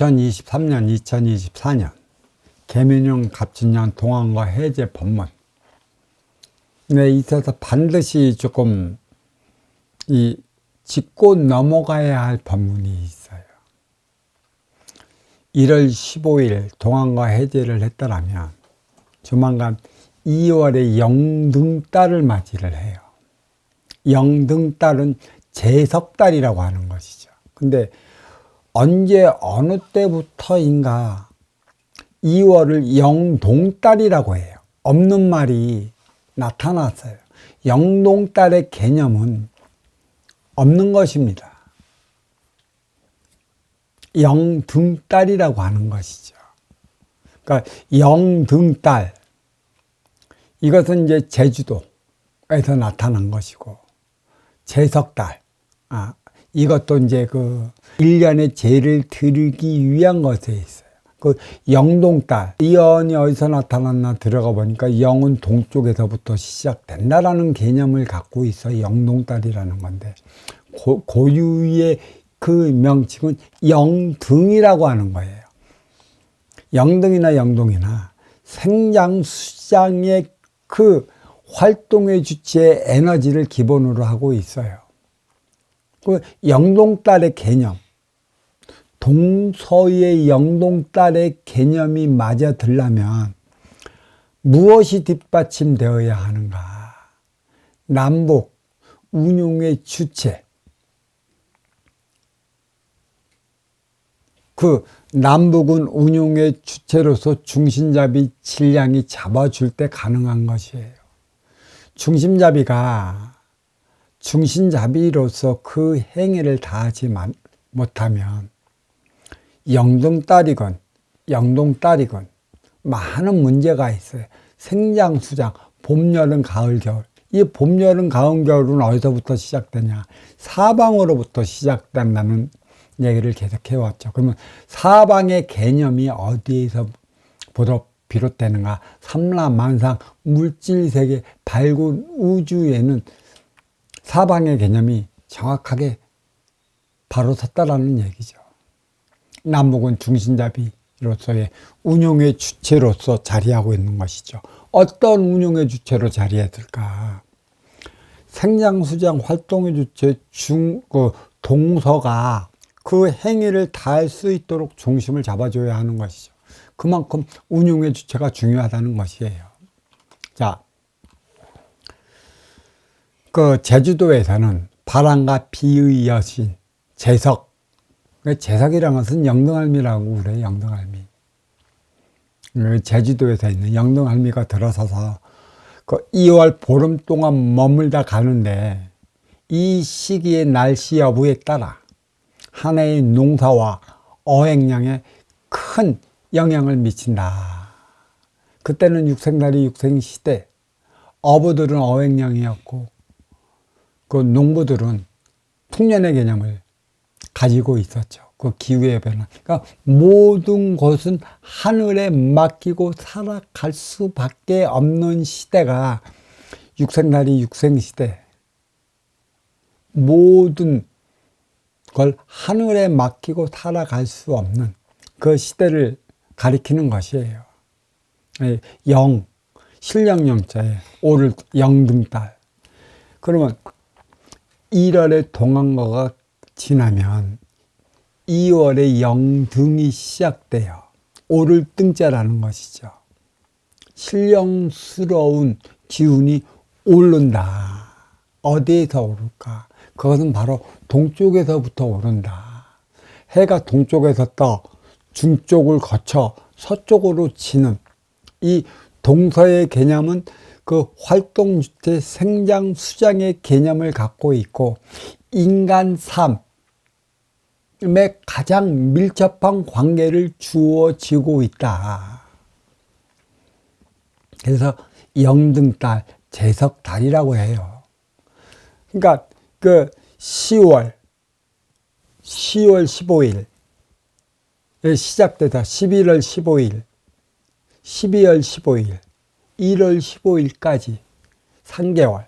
2023년, 2024년 개면용 갑진년 동안과 해제 법문. 네, 있어서 반드시 조금 이 짚고 넘어가야 할 법문이 있어요. 1월 15일 동안과 해제를 했더라면 조만간 2월에 영등달을 맞이를 해요. 영등달은 제석달이라고 하는 것이죠. 근데 언제 어느 때부터인가 2월을 영동달이라고 해요. 없는 말이 나타났어요. 영동달의 개념은 없는 것입니다. 영등달이라고 하는 것이죠. 그러니까 영등달 이것은 이제 제주도에서 나타난 것이고 제석달 아 이것도 이제 그 1년의 재를 들기 위한 것에 있어요. 그 영동달 이연이 어디서 나타났나 들어가 보니까 영은 동쪽에서부터 시작된다라는 개념을 갖고 있어 영동달이라는 건데 고, 고유의 그 명칭은 영등이라고 하는 거예요. 영등이나 영동이나 생장수장의 그 활동의 주체의 에너지를 기본으로 하고 있어요. 그 영동달의 개념, 동서의 영동달의 개념이 맞아 들려면 무엇이 뒷받침되어야 하는가? 남북 운용의 주체. 그 남북은 운용의 주체로서 중심잡이 질량이 잡아줄 때 가능한 것이에요. 중심잡이가 중심잡이로서 그 행위를 다하지 못하면 영동딸이건 영동딸이건 많은 문제가 있어요. 생장, 수장, 봄, 여름, 가을, 겨울. 이 봄, 여름, 가을, 겨울은 어디서부터 시작되냐? 사방으로부터 시작된다는 얘기를 계속 해 왔죠. 그러면 사방의 개념이 어디에서 보도 비롯되는가? 삼라만상 물질 세계 밝은 우주에는 사방의 개념이 정확하게 바로 섰다라는 얘기죠. 남북은 중심잡이로서의 운용의 주체로서 자리하고 있는 것이죠. 어떤 운용의 주체로 자리했을까? 생장수장 활동의 주체 중, 그 동서가 그 행위를 다할 수 있도록 중심을 잡아줘야 하는 것이죠. 그만큼 운용의 주체가 중요하다는 것이에요. 자, 그 제주도에서는 바람과 비의 여신, 재석, 재석이라는 것은 영등할미라고 그래, 영등할미. 그 제주도에서 있는 영등할미가 들어서서 그 2월 보름 동안 머물다 가는데 이 시기의 날씨 여부에 따라 한 해의 농사와 어획량에 큰 영향을 미친다. 그때는 육생날이 육생시대, 어부들은 어획량이었고, 그 농부들은 풍년의 개념을 가지고 있었죠. 그 기후의 변화. 그러니까 모든 것은 하늘에 맡기고 살아갈 수밖에 없는 시대가 육생날이 육생시대. 모든 걸 하늘에 맡기고 살아갈 수 없는 그 시대를 가리키는 것이에요. 예, 영, 신령영자에 오를 영등달. 그러면 1월에 동안거가 지나면 2월에 영등이 시작돼요. 오를 등자라는 것이죠. 신령스러운 기운이 오른다. 어디에서 오를까? 그것은 바로 동쪽에서부터 오른다. 해가 동쪽에서 떠 중쪽을 거쳐 서쪽으로 치는 이 동서의 개념은 그 활동 주체 생장 수장의 개념을 갖고 있고 인간 삶에 가장 밀접한 관계를 주어지고 있다. 그래서 영등달, 제석달이라고 해요. 그러니까 그 10월, 10월 15일 시작돼서 11월 15일, 12월 15일, 1월 15일까지 3개월,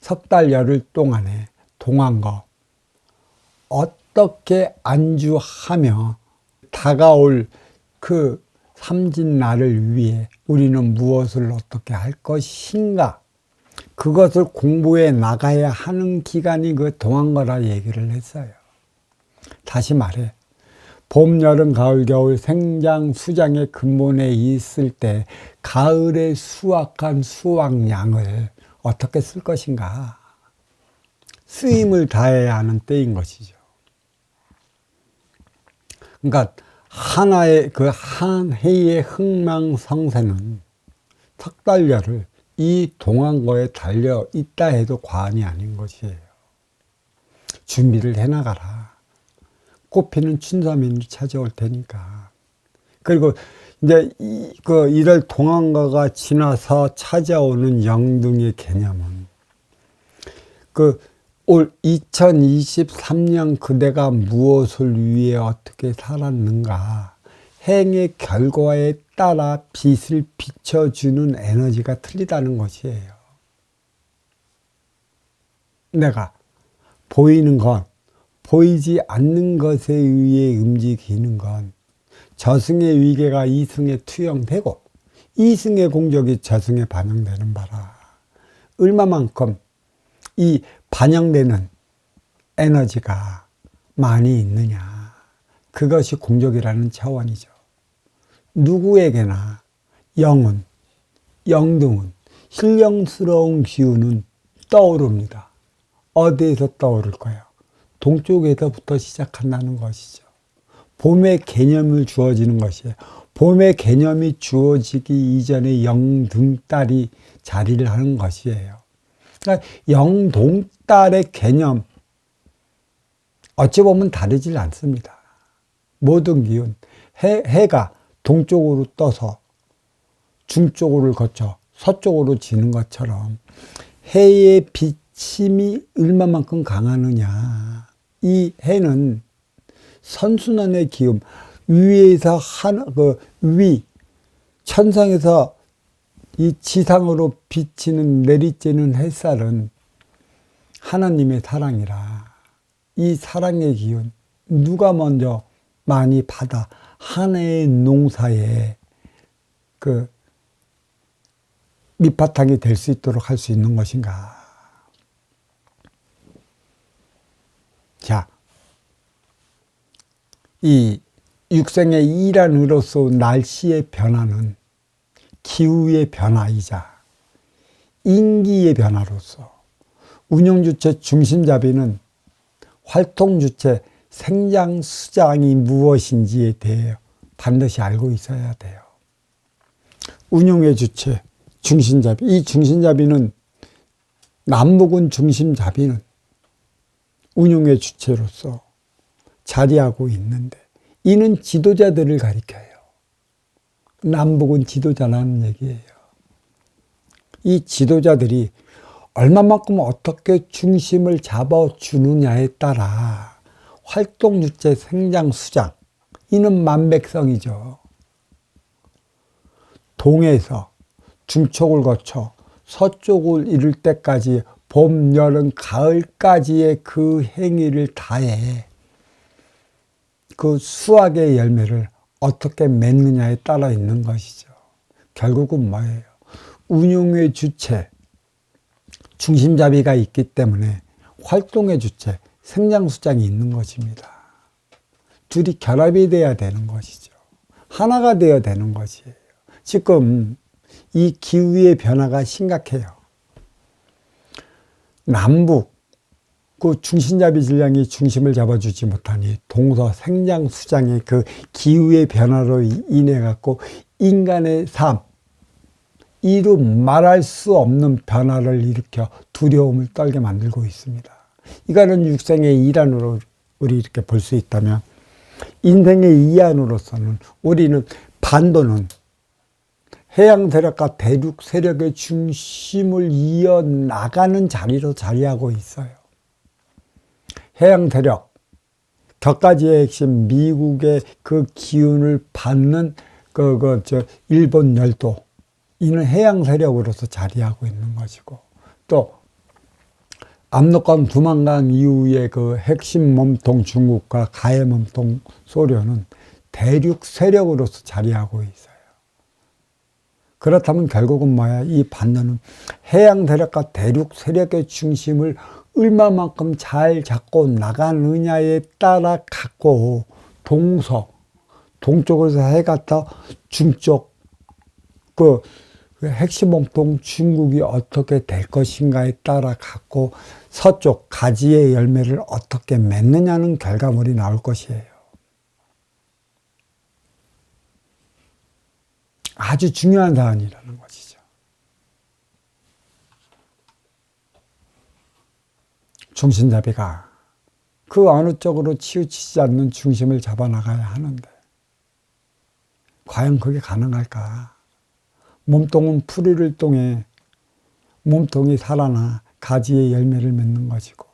석 달 열흘 동안에 동안거 어떻게 안주하며 다가올 그 삼진 날을 위해 우리는 무엇을 어떻게 할 것인가? 그것을 공부해 나가야 하는 기간이 그 동안거라 얘기를 했어요. 다시 말해. 봄, 여름, 가을, 겨울 생장, 수장의 근본에 있을 때 가을에 수확한 수확량을 어떻게 쓸 것인가? 쓰임을 다해야 하는 때인 것이죠. 그러니까 하나의 그 한 해의 흥망성쇠는 석 달려를 이 동안 거에 달려 있다 해도 과언이 아닌 것이에요. 준비를 해나가라. 꽃피는 춘삼인이 찾아올 테니까. 그리고 이제 이, 그 1월 동안거가 지나서 찾아오는 영등의 개념은 그 올 2023년 그대가 무엇을 위해 어떻게 살았는가 행의 결과에 따라 빛을 비춰주는 에너지가 틀리다는 것이에요. 내가 보이는 건 보이지 않는 것에 의해 움직이는 건 저승의 위계가 이승에 투영되고 이승의 공적이 저승에 반영되는 바라 얼마만큼 이 반영되는 에너지가 많이 있느냐 그것이 공적이라는 차원이죠. 누구에게나 영은 영등은 신령스러운 기운은 떠오릅니다. 어디에서 떠오를까요? 동쪽에서부터 시작한다는 것이죠. 봄의 개념을 주어지는 것이에요. 봄의 개념이 주어지기 이전에 영등딸이 자리를 하는 것이에요. 그러니까 영동딸의 개념 어찌 보면 다르질 않습니다. 모든 기운 해, 해가 동쪽으로 떠서 중쪽으로 거쳐 서쪽으로 지는 것처럼 해의 비침이 얼마만큼 강하느냐. 이 해는 선순환의 기움, 위에서 하나, 그, 위, 천상에서 이 지상으로 비치는 내리쬐는 햇살은 하나님의 사랑이라. 이 사랑의 기운, 누가 먼저 많이 받아 한 해의 농사에 그 밑바탕이 될 수 있도록 할 수 있는 것인가. 자, 이 육생의 일환으로서 날씨의 변화는 기후의 변화이자 인기의 변화로서 운영주체 중심잡이는 활동주체 생장수장이 무엇인지에 대해 반드시 알고 있어야 돼요. 운영의 주체, 중심잡이. 이 중심잡이는 남북은 중심잡이는 운영의 주체로서 자리하고 있는데 이는 지도자들을 가리켜요. 남북은 지도자라는 얘기예요. 이 지도자들이 얼마만큼 어떻게 중심을 잡아주느냐에 따라 활동 주체 생장 수장 이는 만백성이죠. 동에서 중쪽을 거쳐 서쪽을 이룰 때까지 봄, 여름, 가을까지의 그 행위를 다해 그 수학의 열매를 어떻게 맺느냐에 따라 있는 것이죠. 결국은 뭐예요? 운용의 주체, 중심잡이가 있기 때문에 활동의 주체, 생장수장이 있는 것입니다. 둘이 결합이 돼야 되는 것이죠. 하나가 되어야 되는 것이에요. 지금 이 기후의 변화가 심각해요. 남북, 그 중심잡이 질량이 중심을 잡아주지 못하니 동서 생장 수장의 그 기후의 변화로 인해 갖고 인간의 삶, 이루 말할 수 없는 변화를 일으켜 두려움을 떨게 만들고 있습니다. 이거는 육생의 일환으로 우리 이렇게 볼 수 있다면 인생의 이안으로서는 우리는 반도는 해양 세력과 대륙 세력의 중심을 이어나가는 자리로 자리하고 있어요. 해양 세력, 격가지의 핵심 미국의 그 기운을 받는 그, 그, 저, 일본 열도, 이는 해양 세력으로서 자리하고 있는 것이고, 또, 압록강 두만강 이후에 그 핵심 몸통 중국과 가해 몸통 소련은 대륙 세력으로서 자리하고 있어요. 그렇다면 결국은 뭐야? 이 반도는 해양 세력과 대륙 세력의 중심을 얼마만큼 잘 잡고 나가느냐에 따라 갖고 동서, 동쪽에서 해가 떠 중쪽, 그, 그 핵심 원동 중국이 어떻게 될 것인가에 따라 갖고 서쪽 가지의 열매를 어떻게 맺느냐는 결과물이 나올 것이에요. 아주 중요한 사안이라는 것이죠. 중심잡이가 그 어느 쪽으로 치우치지 않는 중심을 잡아나가야 하는데, 과연 그게 가능할까? 몸통은 풀이를 통해 몸통이 살아나 가지의 열매를 맺는 것이고,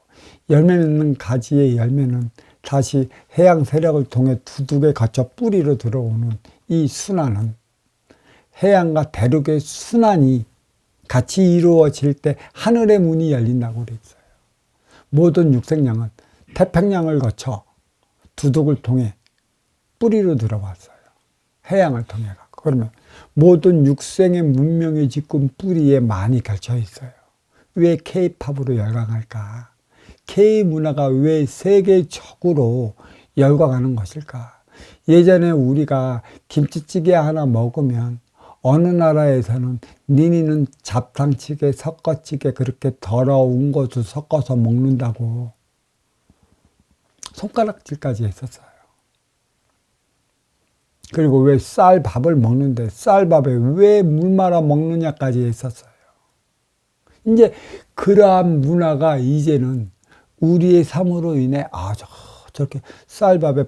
열매 맺는 가지의 열매는 다시 해양 세력을 통해 두둑에 갇혀 뿌리로 들어오는 이 순환은 해양과 대륙의 순환이 같이 이루어질 때 하늘의 문이 열린다고 그랬어요. 모든 육생량은 태평양을 거쳐 두둑을 통해 뿌리로 들어왔어요. 해양을 통해 갖고. 그러면 모든 육생의 문명의 지금 뿌리에 많이 걸쳐 있어요. 왜 K-팝으로 열광할까? K 문화가 왜 세계적으로 열광하는 것일까? 예전에 우리가 김치찌개 하나 먹으면 어느 나라에서는 니니는 잡탕찌개, 섞어찌개 그렇게 더러운 것을 섞어서 먹는다고 손가락질까지 했었어요. 그리고 왜 쌀밥을 먹는데 쌀밥에 왜 물 말아 먹느냐까지 했었어요. 이제 그러한 문화가 이제는 우리의 삶으로 인해 아, 저, 저렇게 쌀밥에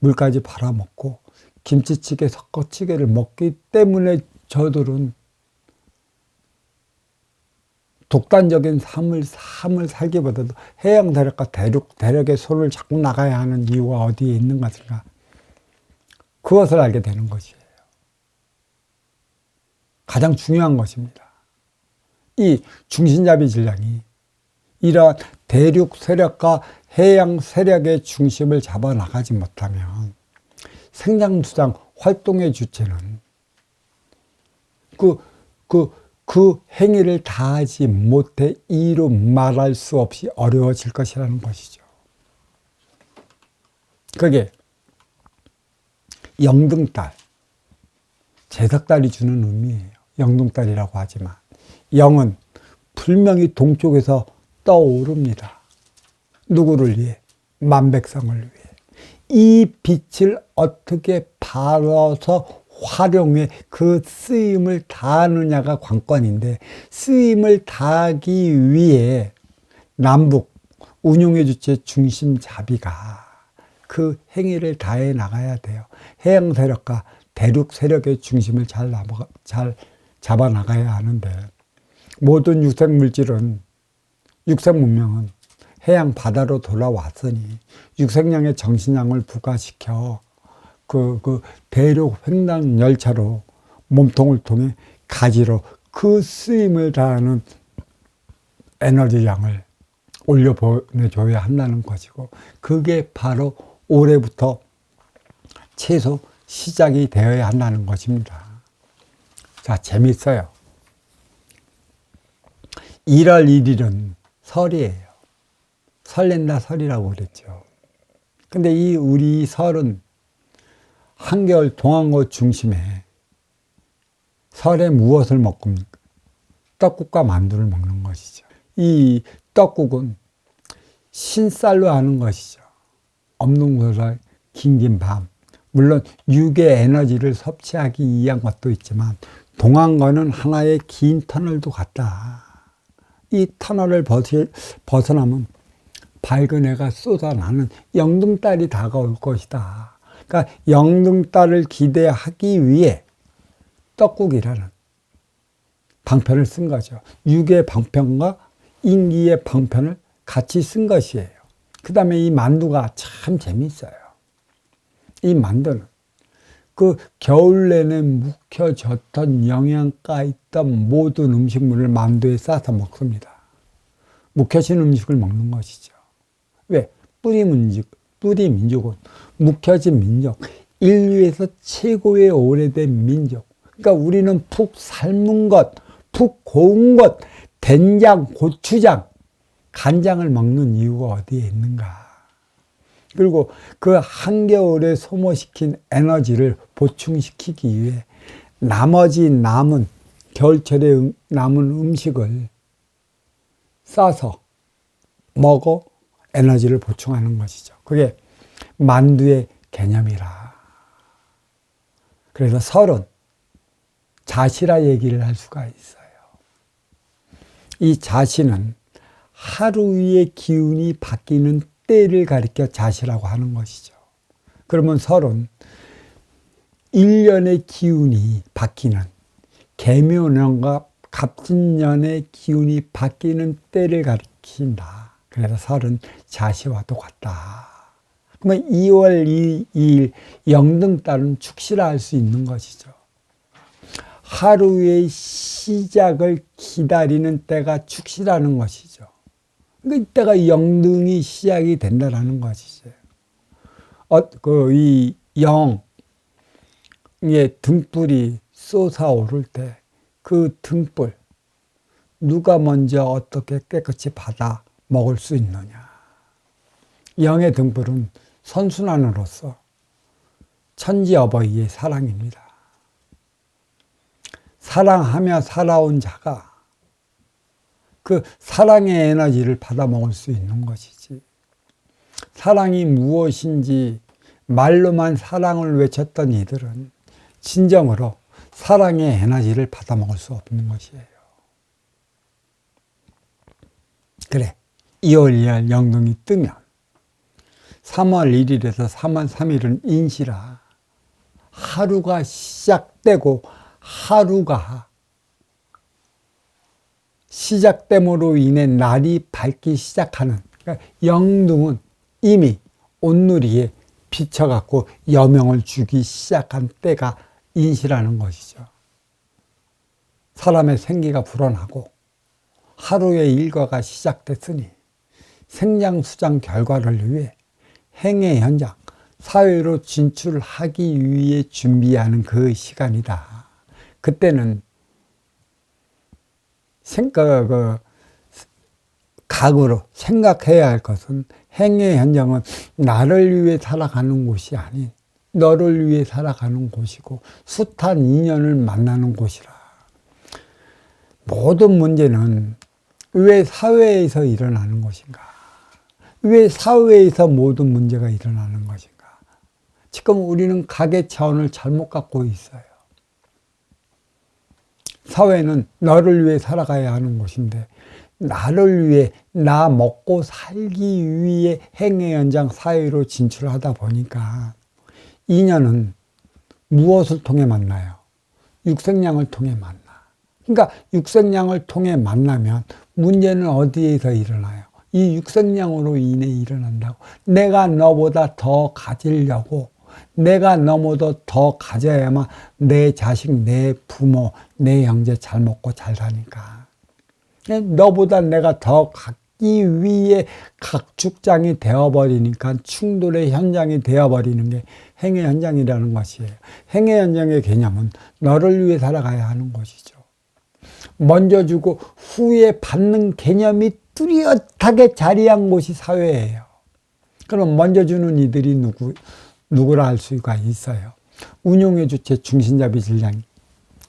물까지 팔아먹고 김치찌개, 섞어찌개를 먹기 때문에 저들은 독단적인 삶을, 삶을 살기보다도 해양 대륙과 대륙, 대륙의 손을 잡고 나가야 하는 이유가 어디에 있는 것인가. 그것을 알게 되는 것이에요. 가장 중요한 것입니다. 이 중심잡이 질량이 이러한 대륙 세력과 해양 세력의 중심을 잡아 나가지 못하면 생장수장 활동의 주체는 그, 그, 그 행위를 다하지 못해 이로 말할 수 없이 어려워질 것이라는 것이죠. 그게 영등달, 제석달이 주는 의미예요. 영등달이라고 하지만 영은 분명히 동쪽에서 떠오릅니다. 누구를 위해? 만백성을 위해. 이 빛을 어떻게 바라서 활용해 그 쓰임을 다하느냐가 관건인데 쓰임을 다하기 위해 남북 운용의 주체 중심 자비가 그 행위를 다해 나가야 돼요. 해양 세력과 대륙 세력의 중심을 잘, 나가, 잘 잡아 나가야 하는데 모든 육생 물질은 육생 문명은 해양 바다로 돌아왔으니 육생량의 정신량을 부과시켜 그, 그 대륙 횡단 열차로 몸통을 통해 가지로 그 쓰임을 다하는 에너지량을 올려 보내줘야 한다는 것이고 그게 바로 올해부터 최소 시작이 되어야 한다는 것입니다. 자, 재밌어요. 1월 1일은 설이에요. 설렌다 설이라고 그랬죠. 근데 이 우리 설은 한겨울 동안고 중심에 설에 무엇을 먹습니까? 떡국과 만두를 먹는 것이죠. 이 떡국은 신쌀로 하는 것이죠. 없는 것을 긴긴 밤. 물론 육의 에너지를 섭취하기 위한 것도 있지만 동안거는 하나의 긴 터널도 같다. 이 터널을 벗어나면 밝은 해가 쏟아나는 영등달이 다가올 것이다. 그러니까 영등달을 기대하기 위해 떡국이라는 방편을 쓴 거죠. 육의 방편과 인기의 방편을 같이 쓴 것이에요. 그 다음에 이 만두가 참 재밌어요. 이 만두는 그 겨울 내내 묵혀졌던 영양가 있던 모든 음식물을 만두에 싸서 먹습니다. 묵혀진 음식을 먹는 것이죠. 왜? 뿌리 민족, 뿌리 민족은 묵혀진 민족, 인류에서 최고의 오래된 민족. 그러니까 우리는 푹 삶은 것, 푹 고운 것, 된장, 고추장, 간장을 먹는 이유가 어디에 있는가. 그리고 그 한겨울에 소모시킨 에너지를 보충시키기 위해 나머지 남은 겨울철에 음- 남은 음식을 싸서 먹어 에너지를 보충하는 것이죠. 그게 만두의 개념이라. 그래서 설은 자시라 얘기를 할 수가 있어요. 이 자시는 하루의 기운이 바뀌는 때를 가리켜 자시라고 하는 것이죠. 그러면 설은 1년의 기운이 바뀌는 개묘년과 갑진년의 기운이 바뀌는 때를 가리킨다. 그래서 설은 자시와 똑같다. 그러면 2월 2일 영등달은 축시라 할 수 있는 것이죠. 하루의 시작을 기다리는 때가 축시라는 것이죠. 그 이때가 영등이 시작이 된다라는 것이죠. 어, 그, 이 영, 의 등불이 솟아오를 때 그 등불, 누가 먼저 어떻게 깨끗이 받아 먹을 수 있느냐. 영의 등불은 선순환으로서 천지 어버이의 사랑입니다. 사랑하며 살아온 자가 그 사랑의 에너지를 받아 먹을 수 있는 것이지. 사랑이 무엇인지 말로만 사랑을 외쳤던 이들은 진정으로 사랑의 에너지를 받아 먹을 수 없는 것이에요. 그래. 2월 2일 영등이 뜨면 3월 1일에서 3월 3일은 인시라. 하루가 시작되고 하루가 시작됨으로 인해 날이 밝기 시작하는 그러니까 영등은 이미 온누리에 비춰갖고 여명을 주기 시작한 때가 인시라는 것이죠. 사람의 생기가 불어나고 하루의 일과가 시작됐으니 생장수장 결과를 위해 행의 현장, 사회로 진출하기 위해 준비하는 그 시간이다. 그때는 생각, 그, 각으로 생각해야 할 것은 행의 현장은 나를 위해 살아가는 곳이 아닌 너를 위해 살아가는 곳이고 숱한 인연을 만나는 곳이라. 모든 문제는 왜 사회에서 일어나는 것인가? 왜 사회에서 모든 문제가 일어나는 것인가? 지금 우리는 가계 차원을 잘못 갖고 있어요. 사회는 너를 위해 살아가야 하는 곳인데 나를 위해 나 먹고 살기 위해 행의 현장 사회로 진출하다 보니까 인연은 무엇을 통해 만나요? 육생량을 통해 만나. 그러니까 육생량을 통해 만나면 문제는 어디에서 일어나요? 이 육생량으로 인해 일어난다고. 내가 너보다 더 가지려고 내가 너보다 더 가져야만 내 자식, 내 부모, 내 형제 잘 먹고 잘 사니까. 너보다 내가 더 갖기 위해 각축장이 되어버리니까 충돌의 현장이 되어버리는 게 행의 현장이라는 것이에요. 행의 현장의 개념은 너를 위해 살아가야 하는 것이죠. 먼저 주고 후에 받는 개념이 뚜렷하게 자리한 곳이 사회예요. 그럼 먼저 주는 이들이 누구, 누구라 할 수가 있어요. 운용의 주체 중심잡이 질량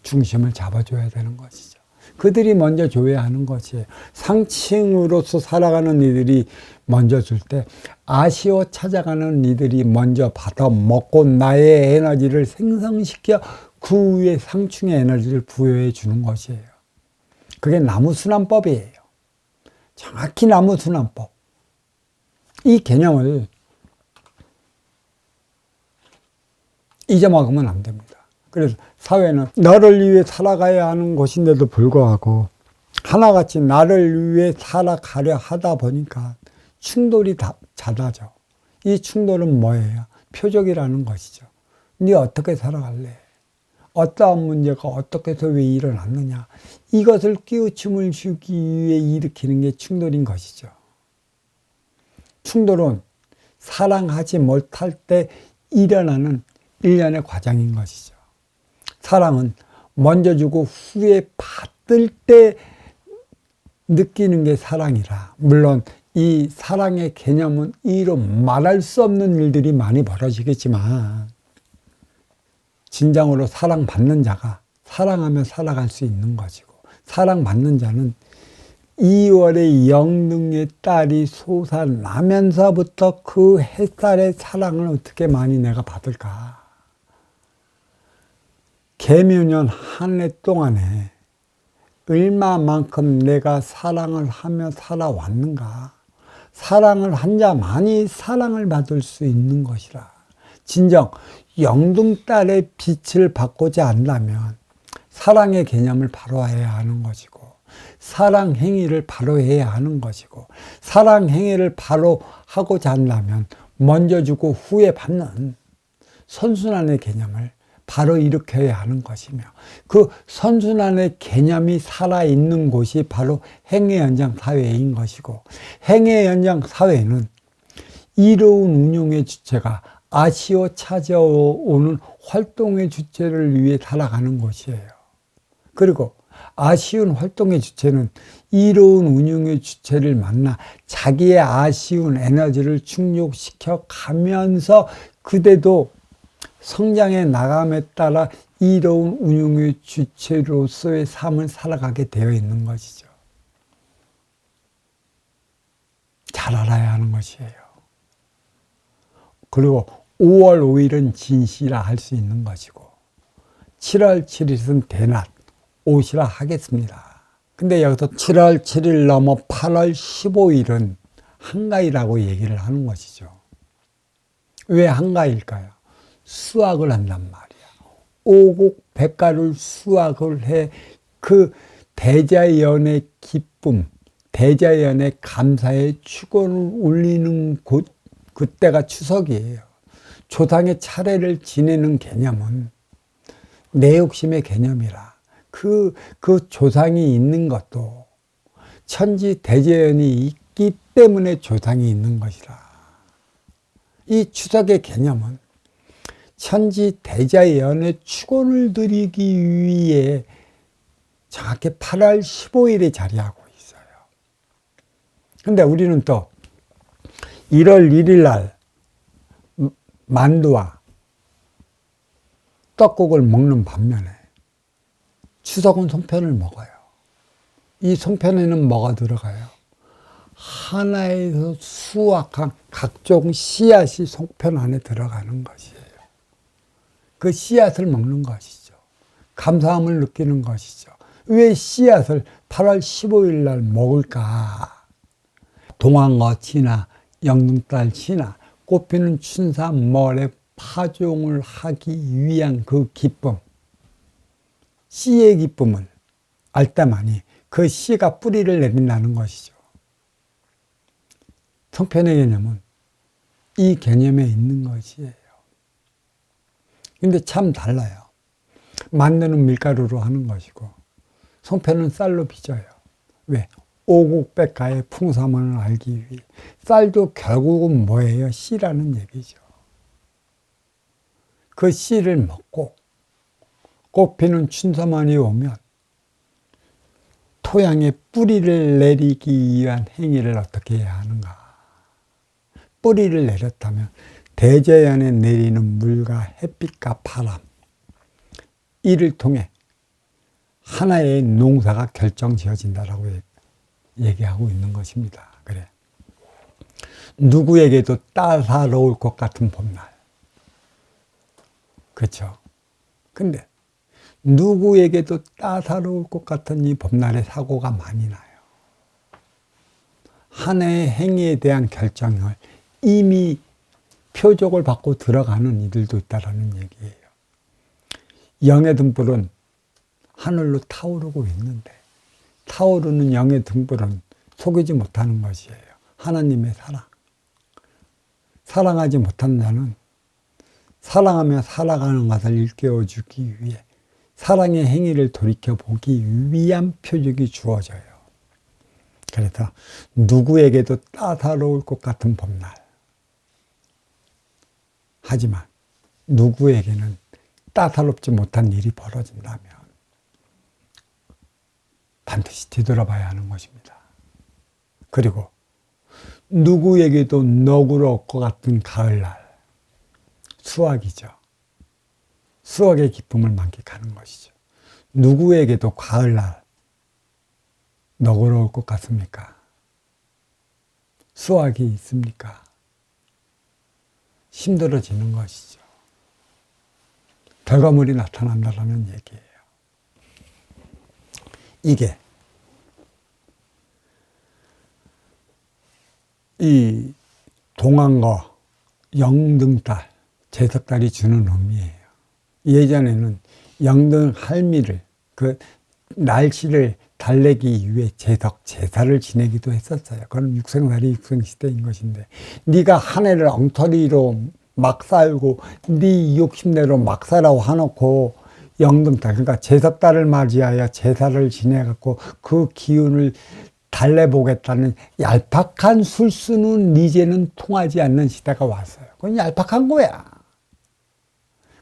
중심을 잡아줘야 되는 것이죠. 그들이 먼저 줘야 하는 것이에요. 상층으로서 살아가는 이들이 먼저 줄 때 아쉬워 찾아가는 이들이 먼저 받아 먹고 나의 에너지를 생성시켜 그 위에 상충의 에너지를 부여해 주는 것이에요. 그게 나무 순환법이에요. 정확히 나무순환법. 이 개념을 잊어먹으면 안 됩니다. 그래서 사회는 너를 위해 살아가야 하는 곳인데도 불구하고 하나같이 나를 위해 살아가려 하다 보니까 충돌이 다 잦아져. 이 충돌은 뭐예요? 표적이라는 것이죠. 네 어떻게 살아갈래? 어떠한 문제가 어떻게 해서 왜 일어났느냐. 이것을 끼우침을 주기 위해 일으키는 게 충돌인 것이죠. 충돌은 사랑하지 못할 때 일어나는 일련의 과정인 것이죠. 사랑은 먼저 주고 후에 받을 때 느끼는 게 사랑이라. 물론 이 사랑의 개념은 이로 말할 수 없는 일들이 많이 벌어지겠지만 진정으로 사랑받는 자가 사랑하며 살아갈 수 있는 것이고 사랑받는 자는 2월의 영능의 딸이 솟아나면서부터 그 햇살의 사랑을 어떻게 많이 내가 받을까? 개묘년 한 해 동안에 얼마만큼 내가 사랑을 하며 살아왔는가? 사랑을 한 자만이 사랑을 받을 수 있는 것이라. 진정 영등딸의 빛을 받고자 한다면 사랑의 개념을 바로 해야 하는 것이고 사랑 행위를 바로 해야 하는 것이고 사랑 행위를 바로 하고자 한다면 먼저 주고 후에 받는 선순환의 개념을 바로 일으켜야 하는 것이며 그 선순환의 개념이 살아있는 곳이 바로 행의 연장 사회인 것이고 행의 연장 사회는 이로운 운용의 주체가 아시오 찾아오는 활동의 주체를 위해 살아가는 것이에요. 그리고 아쉬운 활동의 주체는 이로운 운용의 주체를 만나 자기의 아쉬운 에너지를 충족시켜 가면서 그대도 성장해 나감에 따라 이로운 운용의 주체로서의 삶을 살아가게 되어 있는 것이죠. 잘 알아야 하는 것이에요. 그리고 5월 5일은 진시라 할 수 있는 것이고 7월 7일은 대낮 옷이라 하겠습니다. 근데 여기서 7월 7일 넘어 8월 15일은 한가위라고 얘기를 하는 것이죠. 왜 한가위일까요? 수학을 한단 말이야. 오곡 백가를 수학을 해 그 대자연의 기쁨, 대자연의 감사의 축원을 올리는 곳, 그때가 추석이에요. 조상의 차례를 지내는 개념은 내 욕심의 개념이라. 그, 그 조상이 있는 것도 천지 대자연이 있기 때문에 조상이 있는 것이라. 이 추석의 개념은 천지 대자연의 축원을 드리기 위해 정확히 8월 15일에 자리하고 있어요. 근데 우리는 또 1월 1일 날 만두와 떡국을 먹는 반면에 추석은 송편을 먹어요. 이 송편에는 뭐가 들어가요? 하나에서 수확한 각종 씨앗이 송편 안에 들어가는 것이에요. 그 씨앗을 먹는 것이죠. 감사함을 느끼는 것이죠. 왜 씨앗을 8월 15일 날 먹을까? 동안거 지나 영등딸 지나 꽃피는 춘사 멀에 파종을 하기 위한 그 기쁨, 씨의 기쁨을 알 때만이 그 씨가 뿌리를 내린다는 것이죠. 성편의 개념은 이 개념에 있는 것이에요. 근데 참 달라요. 만드는 밀가루로 하는 것이고, 송편은 쌀로 빚어요. 왜? 오곡백가의 풍성함을 알기 위해. 쌀도 결국은 뭐예요? 씨라는 얘기죠. 그 씨를 먹고 꽃피는 춘삼원이 오면 토양에 뿌리를 내리기 위한 행위를 어떻게 해야 하는가? 뿌리를 내렸다면 대자연에 내리는 물과 햇빛과 바람 이를 통해 하나의 농사가 결정 지어진다라고 얘기하고 있는 것입니다. 그래. 누구에게도 따사로울 것 같은 봄날. 그렇죠. 근데 누구에게도 따사로울 것 같은 이 봄날의 사고가 많이 나요. 한 해의 행위에 대한 결정을 이미 표적을 받고 들어가는 이들도 있다라는 얘기예요. 영의 등불은 하늘로 타오르고 있는데 타오르는 영의 등불은 속이지 못하는 것이에요. 하나님의 사랑. 사랑하지 못한 자는 사랑하며 살아가는 것을 일깨워 주기 위해 사랑의 행위를 돌이켜 보기 위한 표적이 주어져요. 그래서 누구에게도 따사로울 것 같은 봄날. 하지만 누구에게는 따사롭지 못한 일이 벌어진다면 반드시 뒤돌아봐야 하는 것입니다. 그리고 누구에게도 너그러울 것 같은 가을날 수학이죠. 수학의 기쁨을 만끽하는 것이죠. 누구에게도 가을날 너그러울 것 같습니까? 수학이 있습니까? 힘들어지는 것이죠. 결과물이 나타난다는 얘기예요. 이게 이 동안거 영등달 제석달이 주는 의미예요. 예전에는 영등 할미를 그 날씨를 달래기 위해 제석 제사를 지내기도 했었어요. 그건 육생살이 육생시대인 것인데 네가 한 해를 엉터리로 막 살고 네 욕심대로 막 살라고 해놓고 영등달 그러니까 제석달을 맞이하여 제사를 지내갖고 그 기운을 달래보겠다는 얄팍한 술수는 이제는 통하지 않는 시대가 왔어요. 그건 얄팍한 거야.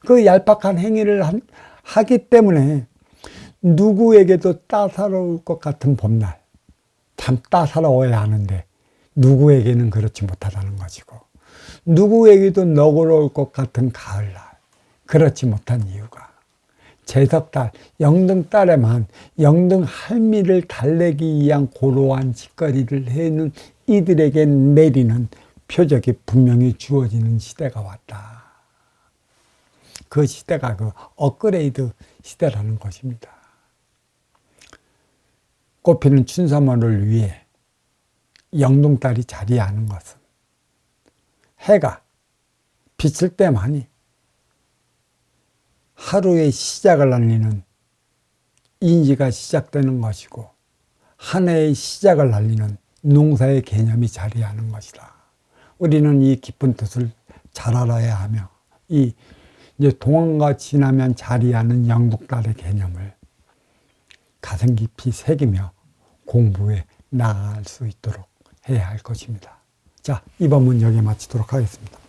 그 얄팍한 행위를 한, 하기 때문에 누구에게도 따사로울 것 같은 봄날, 참 따사로워야 하는데 누구에게는 그렇지 못하다는 것이고 누구에게도 너그러울 것 같은 가을날, 그렇지 못한 이유가 제석달, 영등달에만 영등 할미를 달래기 위한 고로한 짓거리를 해는 이들에게 내리는 표적이 분명히 주어지는 시대가 왔다. 그 시대가 그 업그레이드 시대라는 것입니다. 꽃피는 춘삼월을 위해 영동달이 자리하는 것은 해가 비칠 때만이 하루의 시작을 알리는 인지가 시작되는 것이고 한 해의 시작을 알리는 농사의 개념이 자리하는 것이다. 우리는 이 깊은 뜻을 잘 알아야 하며 이 이제 동안과 지나면 자리하는 영국달의 개념을 가슴 깊이 새기며 공부에 나아갈 수 있도록 해야 할 것입니다. 자, 이번 문 여기에 마치도록 하겠습니다.